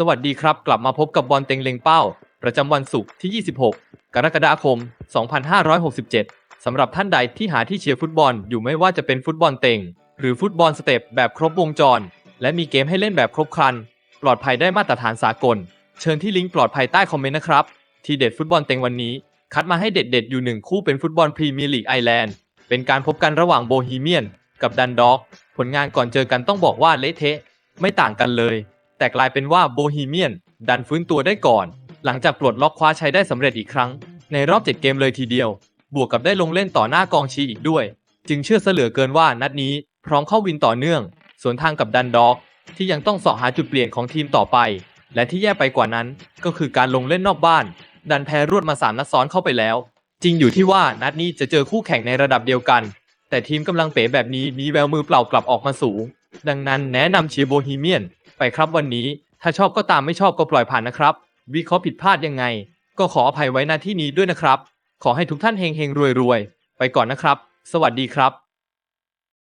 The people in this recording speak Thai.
สวัสดีครับ กลับมาพบกับบอลเต็งเล็งเป้า ประจำวันศุกร์ที่ 26 กรกฎาคม 2567 สำหรับท่านใดที่หาที่เชียร์ฟุตบอลอยู่ไม่ว่าจะเป็นฟุตบอลเต็ง หรือฟุตบอลสเต็ปแบบครบวงจร และมีเกมให้เล่นแบบครบครัน ปลอดภัยได้มาตรฐานสากล เชิญที่ลิงก์ปลอดภัยใต้คอมเมนต์นะครับ ทีเด็ดฟุตบอลเต็งวันนี้ คัดมาให้เด็ดๆอยู่หนึ่งคู่เป็นฟุตบอลพรีเมียร์ลีกไอร์แลนด์เป็นการพบกันระหว่างโบฮีเมียน กับดันด็อก ผลงานก่อนเจอกันต้องบอกว่าเละเทะไม่ต่างกันเลย แต่กลายเป็นว่าโบฮีเมียนดันฟื้นตัวได้ก่อน หลังจากปลดล็อกคว้าชัยได้สำเร็จอีกครั้ง ในรอบ 7 เกมเลยทีเดียว บวกกับได้ลงเล่นต่อหน้ากองเชียร์อีกด้วย จึงเชื่อเสลือเกินว่านัดนี้พร้อมเข้าวินต่อเนื่อง สวนทางกับดันด็อก ที่ยังต้องเสาะหาจุดเปลี่ยนของทีมต่อไป และที่แย่ไปกว่านั้น ก็คือการลงเล่นนอกบ้าน ดันแพ้รวดมาสามนัดซ้อนเข้าไปแล้ว จริงอยู่ที่ว่านัดนี้จะเจอคู่แข่งในระดับเดียวกัน แต่ทีมกำลังเป๋แบบนี้มีแววมือเปล่ากลับออกมาสูง ดังนั้นแนะนำเชียร์โบฮีเมียน ไปครับวันนี้ ถ้าชอบก็ตามไม่ชอบก็ปล่อยผ่านนะครับ วิเคราะห์ผิดพลาดยังไง ก็ขออภัยไว้หน้าที่นี้ด้วยนะครับ ขอให้ทุกท่านเฮงเฮงรวยรวยไปก่อนนะครับ สวัสดีครับ